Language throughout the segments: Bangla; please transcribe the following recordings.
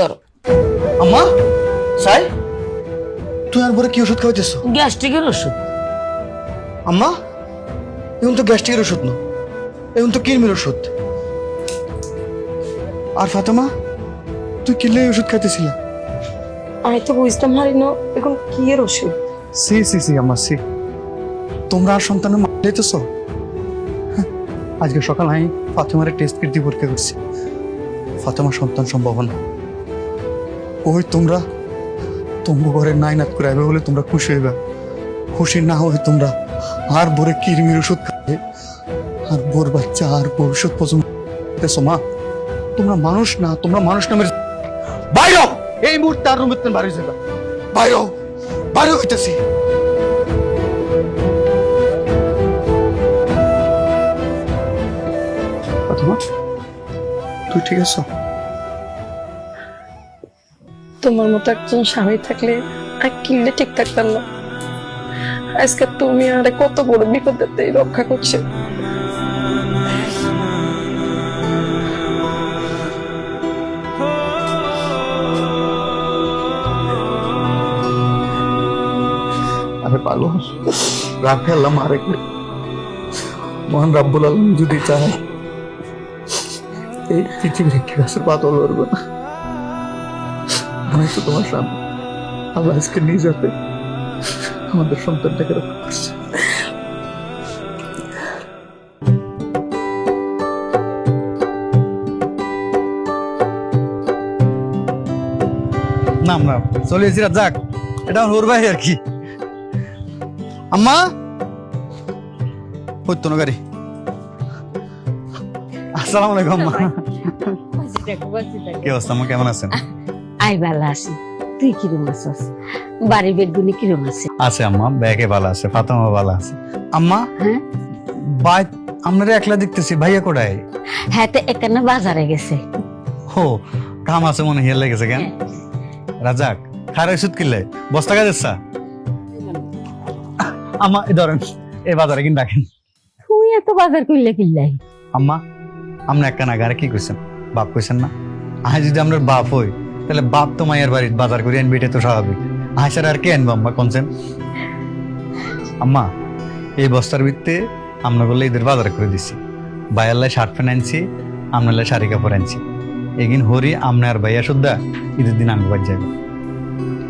ধরো। আম্মা সাই। তুই আর পরে কি ওষুধ খাওয়াইতেছ? গ্যাস্ট্রিকের ওষুধ। আম্মা এখন তো গ্যাস্ট্রিকের ওষুধ না। এখন তো কিরমির ওষুধ। আর ফাতেমা তুই কিনলে ওষুধ খাইতেছিলা? আমি তো বুঝতাম হারি না এখন কি এর ওষুধ? সি সি সি আম্মা সি। তোমরা আর সন্তানের মা দিতেছ আজকে সকাল আমি ফাতেমার টেস্ট কিট দিয়ে পরীক্ষা করছি। ফাতেমার সন্তান সম্ভব না। ওই তোমরা তোমার ঘরে নাই নাত করে আইবে বলে তোমরা খুশি হইবা খুশি না হয়ে তোমরা আর বোরে কিরমির ওষুধ খাবে আর বোর বাচ্চা আর ভবিষ্যৎ পর্যন্ত দেখতেছো মা তোমরা মানুষ না, তোমরা মানুষ নামের বাইরে! এই মুহূর্তে আর রুমের বাইরে যাবে বাইরে! বাইরে হইতেছি তুই ঠিক আছো তোমার মতো একজন স্বামী থাকলে কিনলে ঠিক থাকতাম না। আজকে তুমি আরে কত বড় বিপদে রক্ষা করছে। আরে পাগল রাখে মহান রাব্বুল আলম যদি চায়, এই পৃথিবীর গাছের পাতল লড়বে না। আমি তো তোমার সামনে আল্লাহ আজকে নিয়ে যাতে আমাদের সন্তানটাকে রক্ষা করছে। নাম নাম চলে যাক এটা আমার ওর ভাই আর কি। আম্মা? হইতো না গাড়ি। আসসালামু আলাইকুম আম্মা। কি অবস্থা আম্মা কেমন আছেন? আই ভালো আছি। তুই কিরম আছিস? বাড়ির বেডগুনি কিরম আছে? আছে আম্মা ব্যাগে ভালো আছে ফাতেমা ভালো আছে। আম্মা হ্যাঁ? আপনারা একলা দেখতেছি ভাইয়া হ্যাঁ তো এখানে বাজারে গেছে। হো কাম আছে মনে হিয়ার লেগেছে কেন? রাজাক খার ওষুধ কিনলে? বস্তা আম্মা এই ধরেন এই বাজারে কিন? রাখেন তুই এত বাজার করলে কিনলাই? আম্মা আপনি একটা নাগারে কি কইছেন? বাপ কইছেন না? আজ যদি আমরা বাপ হই তাহলে বাপ তো মায়ের বাড়ির বাজার করে আনবি এটা তো স্বাভাবিক। আজ আর কে আনব আম্মা কোনছেন আম্মা এই বস্তার ভিত্তে আমরা বললে ঈদের বাজার করে দিছি। বাইয়াল্লায় শার্ট প্যান্ট আনছি আমনাল্লায় শাড়ি কাপড় আনছি। এগিন হরি আমনা আর ভাইয়া সুদ্ধা ঈদের দিন বাজ যাবে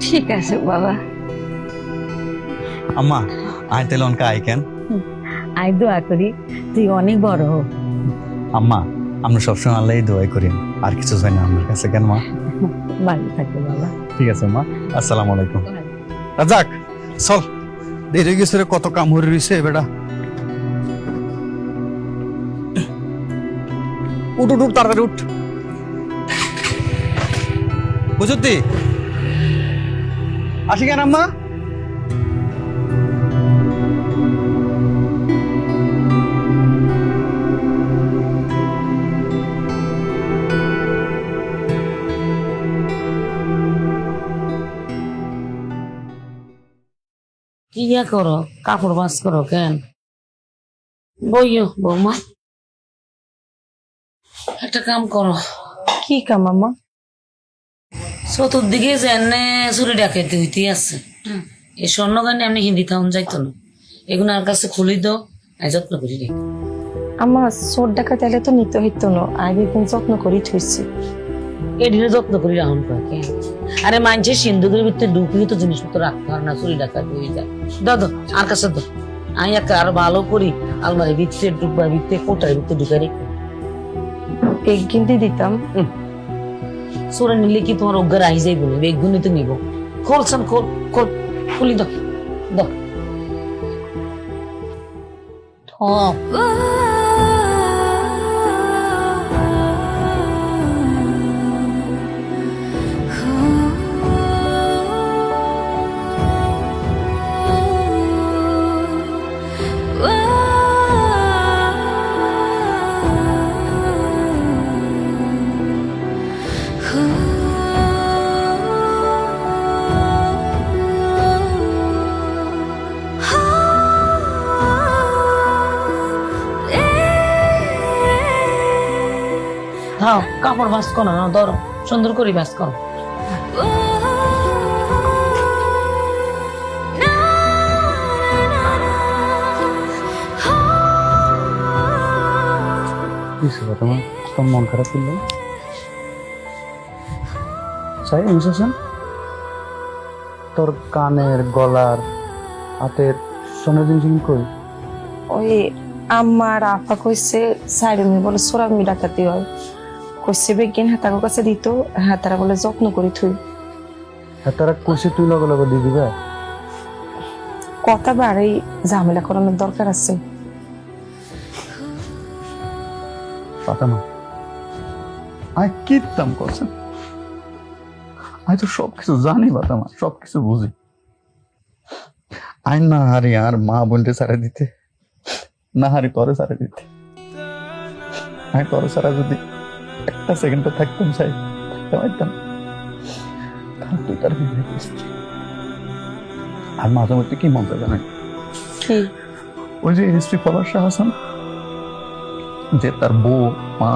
ঠিক আছে বাবা। আম্মা আয় তাহলে অনকা আই কেন? আই দোয়া করি। তুই অনেক বড় হ। আম্মা আমরা সবসময় আল্লাহ দোয়াই করি। আর কিছু চাই না আমার কাছে কেন মা? ঠিক আছে মা। আসসালামু আলাইকুম। রাজাক চল। দেরি গেছে কত কাম হয়ে রয়েছে বেটা। উঠ উঠ উঠ, তাড়াতাড়ি উঠ। বুঝতি। আসি কেন আম্মা? কি ইয়া করো? কাপড় বাস করো কেন? বইও বৌমা। একটা কাম করো। কি কাম আম্মা? চতুর্দিকে জেনে চুরি ডাকাইতে হইতে আছে। এই স্বর্ণ গানে আমি হিন্দি তাহন যাইতো না। এগুলো আর কাছে খুলি দাও আমি যত্ন করি রে। আম্মা চোর ডাকা তাইলে তো নিতে হইতো না। আগে যত্ন করি থইছি। এডিরে যত্ন করি রাহন কয়েকে আরে মানছে সিন্ধুকের ভিতরে ঢুকিয়ে তো জিনিসপত্র রাখতে পারে না চুরি ডাকাতি হয়ে যায়। দাদা আর কাছে দাও আমি একটা আরও ভালো করি আলমারি ভিতরে ডুববার ভিতরে কোটার ভিতরে ঢুকে রেখে এক গিন্দি দিতাম। নিলে কি তোমার অজ্ঞার আই যাই বলে বেগুনি তো নিব। খোলছান খোল খোল খুলি দাও দাও দাও কাপড় ভাস করো না ধরো সুন্দর করে বাস করো। মন খারাপ করল চাই ইনসেশন তোর কানের গলার হাতের সোনার জিনিস কই? ওই আমার আপা কইছে সাইডমি বলে সোরা সোরামি ডাকাতি হয় কইছে বেগিন হাতার কাছে দিত হাতারা বলে যত্ন করি থুই আর তারা কইছে তুই লগে লগে দিয়ে দিবা? কথা বাড়াই ঝামেলা করানোর দরকার আছে। ফাতেমা আয় কি দাম করছেন আমি তো সব কিছু জানি ফাতেমা সব কিছু বুঝি আই না হারি আর মা বোনকে সারা দিতে। না হারি তরে সারা দিতে। আমি তরে সারা যদি একটা সেকেন্ডে থাকতাম চাই। থাকতে পারতাম তাহলে তার স্ত্রী। আর মাঝে মধ্যে কি জানেন? ওই যে হিস্ট্রি ফলোয়ার শাহ হাসান যে তার বউ মা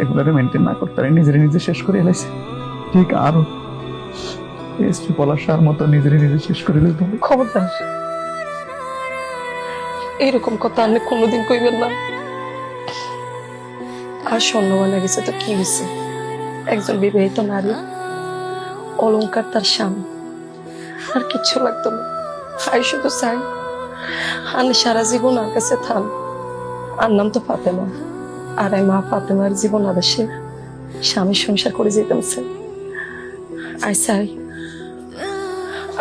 এগুলারে মেনটেন না করতে পারে নিজেরে নিজে শেষ করে এলাইছে ঠিক আরও ফলোয়ার শাহর মতো নিজেরে নিজে শেষ করে হবে। খবরদার এইরকম কথা আপনি কোনোদিন কইবেন না। আর স্বর্ণ মানা গেছে, তো কি হয়েছে? একজন বিবাহিত নারী অলঙ্কার তার স্বামী। আর কিচ্ছু লাগতো না। আই শুধু চাই। আমি সারা জীবন আর কাছে থান আর নাম তো ফাতেমা। আর এই মা ফাতেমার জীবন আদেশে স্বামী সংসার করে যেতামছে আই চাই।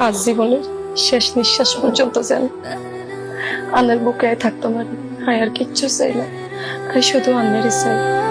আর জীবনের শেষ নিঃশ্বাস পর্যন্ত যেন আন্নার বুকে থাকতো পারি আর কিচ্ছু চাই না। শুধু আন্নারই চাই